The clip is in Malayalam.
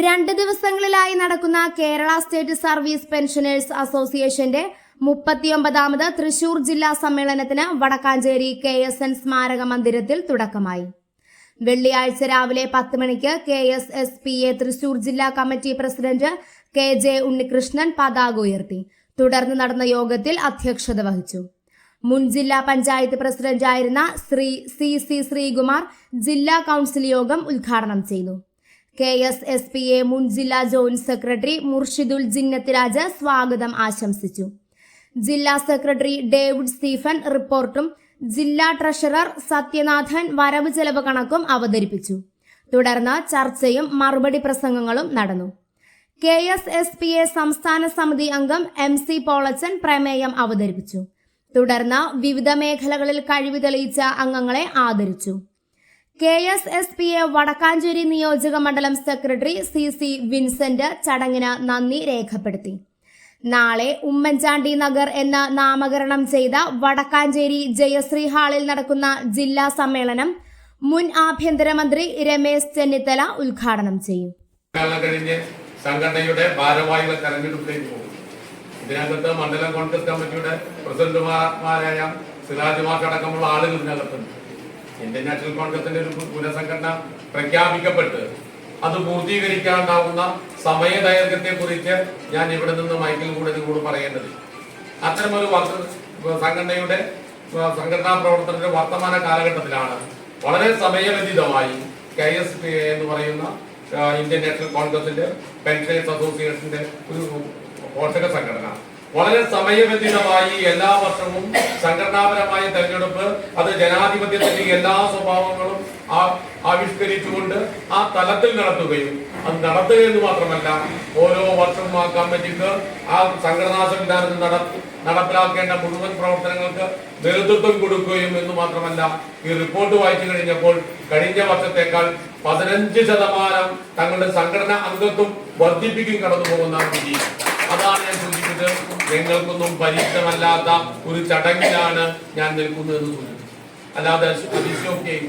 രണ്ട് ദിവസങ്ങളിലായി നടക്കുന്ന കേരള സ്റ്റേറ്റ് സർവീസ് പെൻഷനേഴ്സ് അസോസിയേഷന്റെ മുപ്പത്തിയൊമ്പതാമത് തൃശൂർ ജില്ലാ സമ്മേളനത്തിന് വടക്കാഞ്ചേരി കെ എസ് എൻ സ്മാരക മന്ദിരത്തിൽ തുടക്കമായി. വെള്ളിയാഴ്ച രാവിലെ പത്ത് മണിക്ക് K S S P A Thrissur ജില്ലാ committee president K J Unnikrishnan പതാക ഉയർത്തി. തുടർന്ന് നടന്ന യോഗത്തിൽ അധ്യക്ഷത വഹിച്ചു. മുൻ ജില്ലാ പഞ്ചായത്ത് പ്രസിഡന്റായിരുന്ന ശ്രീ സി സി ശ്രീകുമാർ ജില്ലാ കൗൺസിൽ യോഗം ഉദ്ഘാടനം ചെയ്തു. K S S P A മുൻ ജില്ലാ ജോയിന്റ് സെക്രട്ടറി മുർഷിദുൽ ജിന്നത്ത് രാജ സ്വാഗതം ആശംസിച്ചു. ജില്ലാ സെക്രട്ടറി ഡേവിഡ് സ്റ്റീഫൻ റിപ്പോർട്ടും ജില്ലാ ട്രഷറർ സത്യനാഥൻ വരവ് ചെലവ് കണക്കും അവതരിപ്പിച്ചു. തുടർന്ന് ചർച്ചയും മറുപടി പ്രസംഗങ്ങളും നടന്നു. K S S P A സംസ്ഥാന സമിതി അംഗം എം സി പോളച്ചൻ പ്രമേയം അവതരിപ്പിച്ചു. തുടർന്ന് വിവിധ മേഖലകളിൽ കഴിവ് തെളിയിച്ച അംഗങ്ങളെ ആദരിച്ചു. K S S P A Wadakkanchery നിയോജക മണ്ഡലം സെക്രട്ടറി സി സി വിൻസെന്റ് ചടങ്ങിന് നന്ദി രേഖപ്പെടുത്തി. നാളെ ഉമ്മൻചാണ്ടി നഗർ എന്ന നാമകരണം ചെയ്ത വടക്കാഞ്ചേരി ജയശ്രീ ഹാളിൽ നടക്കുന്ന ജില്ലാ സമ്മേളനം മുൻ ആഭ്യന്തരമന്ത്രി രമേശ് ചെന്നിത്തല ഉദ്ഘാടനം ചെയ്യും. സംഘടനയുടെ ഇതിനകത്ത് മണ്ഡലം കോൺഗ്രസ് കമ്മിറ്റിയുടെ പ്രസിഡന്റുമാരായ സിറാജ് മാർക്ക് അടക്കമുള്ള ആളുകൾ ഇതിനകത്തുണ്ട്. ഇന്ത്യൻ നാഷണൽ കോൺഗ്രസിന്റെ ഒരു പുനഃസംഘടന പ്രഖ്യാപിക്കപ്പെട്ട് അത് പൂർത്തീകരിക്കാണ്ടാവുന്ന സമയ ദൈർഘ്യത്തെ കുറിച്ച് ഞാൻ ഇവിടെ നിന്ന് മൈക്കിൽ കൂടെ നിങ്ങളോട് പറയേണ്ടത്. അത്തരമൊരു സംഘടനയുടെ സംഘടനാ പ്രവർത്തനത്തിന്റെ വർത്തമാന കാലഘട്ടത്തിലാണ് വളരെ സമയബന്ധിതമായി കെ എസ് പി എന്ന് പറയുന്ന ഇന്ത്യൻ നാഷണൽ കോൺഗ്രസിന്റെ പെൻഷനേഴ്സ് അസോസിയേഷന്റെ ഒരു പോഷക സംഘടന വളരെ സമയബന്ധിതമായി എല്ലാ വർഷവും സംഘടനാപരമായ തെരഞ്ഞെടുപ്പ് അത് ജനാധിപത്യത്തിന്റെ എല്ലാ സ്വഭാവങ്ങളും ആവിഷ്കരിച്ചുകൊണ്ട് ആ തലത്തിൽ നടത്തുകയും അത് നടത്തുക എന്ന് മാത്രമല്ല ഓരോ വർഷവും ആ കമ്മിറ്റിക്ക് ആ സംഘടനാ സംവിധാനത്തിൽ നട- നടപ്പിലാക്കേണ്ട മുഴുവൻ പ്രവർത്തനങ്ങൾക്ക് നേതൃത്വം കൊടുക്കുകയും എന്ന് മാത്രമല്ല ഈ റിപ്പോർട്ട് വായിച്ചു കഴിഞ്ഞപ്പോൾ കഴിഞ്ഞ വർഷത്തേക്കാൾ പതിനഞ്ച് ശതമാനം തങ്ങളുടെ സംഘടന അംഗത്വം വർദ്ധിപ്പിക്കും കടന്നു പോകുന്ന വിധി അതാണ് ഞാൻ സൂചിപ്പിച്ചത് നിങ്ങൾക്കൊന്നും പരിചിതമല്ലാത്ത ഒരു ചടങ്ങിലാണ് ഞാൻ നിൽക്കുന്നതെന്ന് സൂചിപ്പിച്ചു അല്ലാതെ അതിശയോക്തിയായി